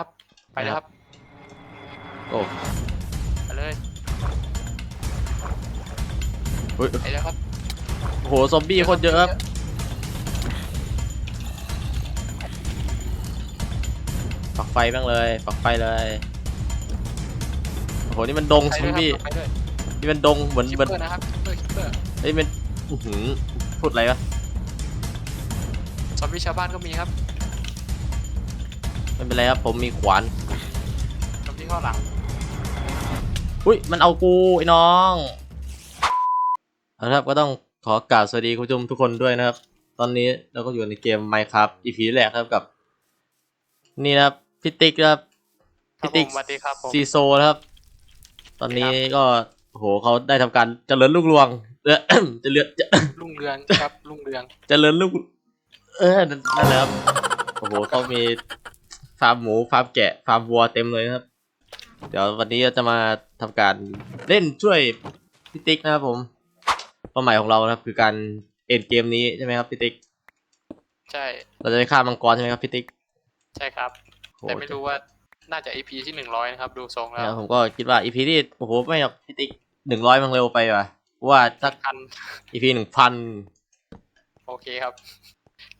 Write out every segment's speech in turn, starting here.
ครับ ไปเลยครับ โอ้ ไปเลยเฮ้ย ไปเลยครับโอ้โห ซอมบี้โคนเยอะครับ ปักไฟบ้างเลย ปักไฟเลย โอ้โห นี่มันดงไปซอเลมยบี้ครับไปเลยนี่มันดงเหมือนคิปเหมือนเปอร์นะครับคิปเปอร์คิปเปอร์เอ้ยมันอื้อหือพูดอะไรวะ ซอมบี้ชาวบ้านก็มีครับ ไม่เป็นไรครับผมมีขวานซอมบี้ข้างหลังอุ้ยมันเอากูไอ้น้องเอาละครับก็ต้องขอกราบสวัสดีคุณผู้ชมทุกคนด้วยนะครับ ตอนนี้เราก็อยู่ในเกม Minecraft EP แรกครับกับ นี่นะครับพี่ติ๊กครับครับพี่ติ๊กผมสวัสดีครับผม ซีโซนะครับ ตอนนี้ก็โอ้โหเขาได้ทำการเจริญรุ่งเรืองเออ เจริญเจรุ่งเรืองครับรุ่งเรือง เจริญรุ่งเออนั่นนั่นแหละครับ โอ้โหเขามี ฟาร์มหมูฟาร์มแกะฟาร์มวัวเต็มเลยนะครับ เดี๋ยววันนี้เราจะมาทำการเล่นช่วยพี่ติ๊กนะครับผมเป้าหมายของเรานะครับคือการเอ็นเกมนี้ใช่ไหมครับพี่ติ๊กใช่ เราจะไปฆ่ามังกรใช่ไหมครับพี่ติ๊กใช่ครับโอ้โหแต่ไม่รู้ว่าน่าจะ EP ที่หนึ่งร้อยนะครับ ดูทรงแล้แล้ววผมก็คิดว่าอีพีที่โอ้โหไม่หรอกพี่ติ๊กหนึ่งร้อยมันเร็วไปว่ะเพราะว่าสักพันอีพีหนึ่งพันโอเคครับ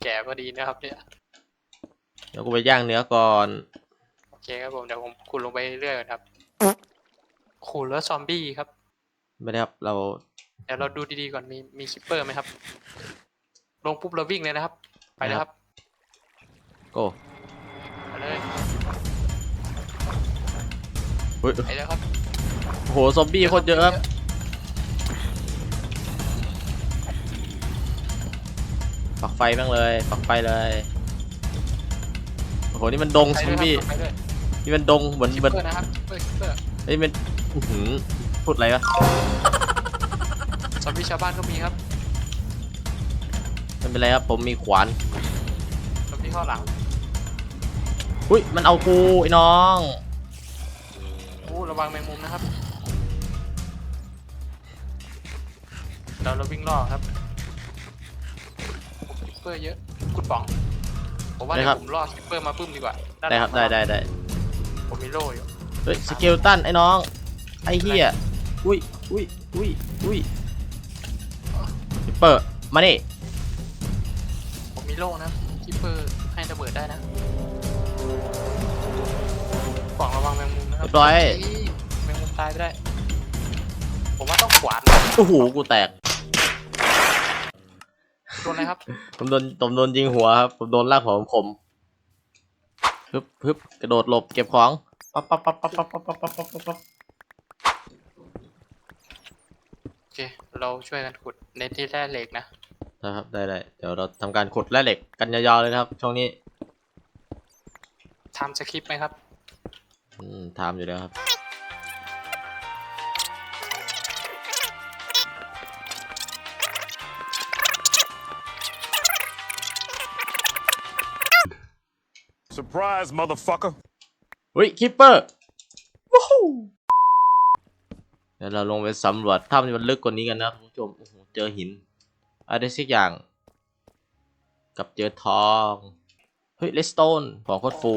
แก่พอดีนะครับเนี่ย เดี๋ยวกูไปย่างเนื้อก่อน โอเคครับผมเดี๋ยวผมคูณลงไปเรื่อยๆครับคูณแล้วซอมบี้ครับไม่ได้ครับเราเดี๋ยวเราดูดีๆก่อนมีมีคิปเปอร์ไหมครับ ลงปุ๊บเราวิ่งเลยนะครับ ไปเลยครับโก้ไปเลยเฮ้ยไปเลยครับโอ้โหซอมบี้โคนเยอะครับปักไฟบ้างเลยปักไฟเลยโอ้โหนี่มันดงไปซเลอยมครับบี้ไปเลยนี่มันดงเหมือนคิปเหมือนเปอร์นะครับคิปเปอร์คิปเปอร์เอ้ยมันอื้อหือพูดอะไรวะซอมบี้ชาวบ้านก็มีครับไม่เป็นไรครับผมมีขวานซอมบี้ข้างหลังอุ้ยมันเอากูไอ้น้องโอ้ระวังแมงมุมนะครับ เราเราวิ่งล่อครับโอ้คิปเปอร์เยอะคุณป๋อง ผมว่าได้เดี๋ยครับ วผมล่อคิปเปอร์มาปุ้มดีกว่าานหได้ลังครับได้ได้ได้ผมมีโล่อยู่เฮ้ยสเกลตันไอ้น้องไอ้เหี้ยอุ้ยอุ้ยอุ้ยอุ้ยเปิดมานี่ผมมีโล่นะคิปเปอร์ให้ระเบิดได้นะป๋องระวังแมงมุมนะครัเรียบร้อยแมงมุมตายไปได้ ผมว่าต้องขวานโอ้โหกูแตก โดนอะไรครับ ผมโดนผมโดนยิงหัวครับ ผมโดนลากหัวผมคมฮึบฮึบกระโดดหลบเก็บของปั๊บปั๊บปั๊บปั๊บปั๊บปั๊บปั๊บปั๊บปั๊บปั๊บโอเค เราช่วยกันขุดในที่แร่เหล็กนะ นะครับ ได้ได้เดี๋ยวเราทำการขุดแร่เหล็กกันยาวๆเลยนะครับ ช่วงนี้ ทำสคริปต์ไหมครับ อืมทำอยู่แล้วครับ Surprise, motherfucker. เฮ้ยคิปเปอร์ว้าวเดี๋ยวเราลงไปสำรวจถ้ำที่มันลึกกว่านี้กันนะครับคุณผู้ชมโอ้โหเจอหินอะไรสักอย่าง กับเจอทองเฮ้ยเลสโตนของโคตรฟู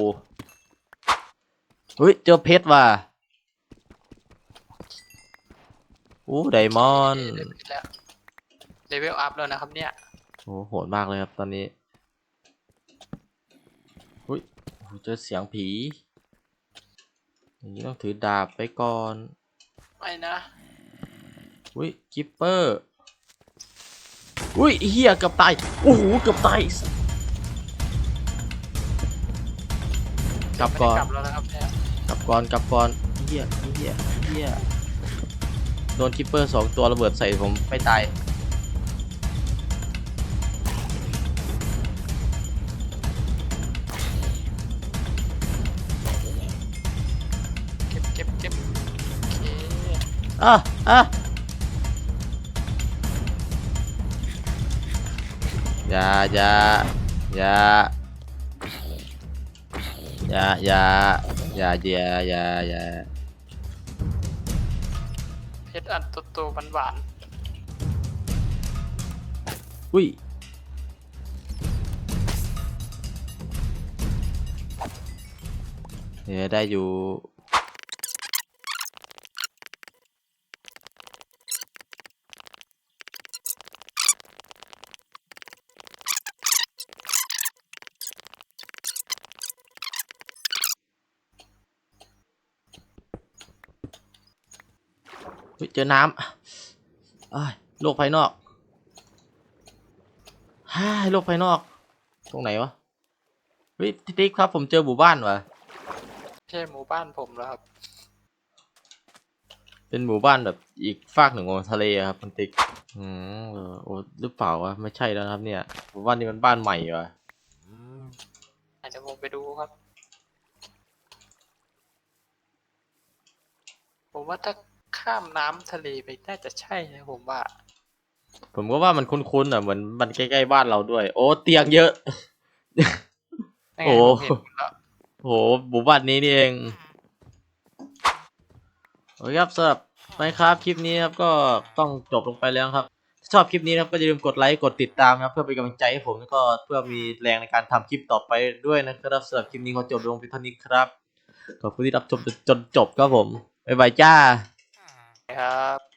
เฮ้ยเจอเพชรว่ะอู้ไดมอนด์เลเวลอัพแล้วนะครับเนี่ยโอ้โหโหดมากเลยครับตอนนี้อุ้ยโอ้โห เจอเสียงผี อย่างนี้ต้องถือดาบไปก่อนไม่นะอุ้ยกิปเปอร์อุ้ยไอ้เฮียเกือบตาย โอ้โห เกือบตาย กลับก่อน ไม่ได้กลับแล้วนะครับเนี่ยกลับก่อน กลับก่อนไอ้เฮียไอ้เฮียไอ้เฮียโดนกิปเปอร์สองตัวระเบิดใส่ผมไม่ตาย อะอะอย่าอย่าอย่าอย่าอย่าอย่าอย่าอย่าอย่าเพชรอันโตๆหวานอุ้ยเนี่ยได้อยู่ เฮ้ยเจอน้ำเอ้ยโลกภายนอกฮ่าโลกภายนอก ตรงไหนวะเฮ้ยพี่ติ๊กครับผมเจอหมู่บ้านว่ะใช่หมู่บ้านผมแล้วครับ เป็นหมู่บ้านแบบอีกฝากหนึ่งของทะเลอะครับคุณติ๊กอืมเออโอ้หรือเปล่าวะไม่ใช่แล้วนะครับเนี่ยหมู่บ้านนี้มันบ้านใหม่วะเดี๋ยวผมไปดูครับผมว่าถ้า ข้ามน้ำทะเลไปน่าจะใช่นะผมว่า ผมก็ว่ามันคุ้นๆอะเหมือนมันใกล้ๆบ้านเราด้วย โอ้เตียงเยอะยังไงโอ้ ผมเห็นแล้วโหหมู่บ้านนี้นี่เองโอเคครับสำหรับไมครับคลิปนี้ครับก็ต้องจบลงไปแล้วครับถ้าชอบคลิปนี้นะครับก็อย่าลืมกดไลค์กดติดตามนะครับเพื่อเป็นกำลังใจให้ผมแล้วก็เพื่อมีแรงในการทำคลิปต่อไปด้วยนะครับสำหรับคลิปนี้ขอจบลงเพียงเท่านี้ครับขอบคุณที่รับชมจนจบครับผมบ๊ายบายจ้า ครับ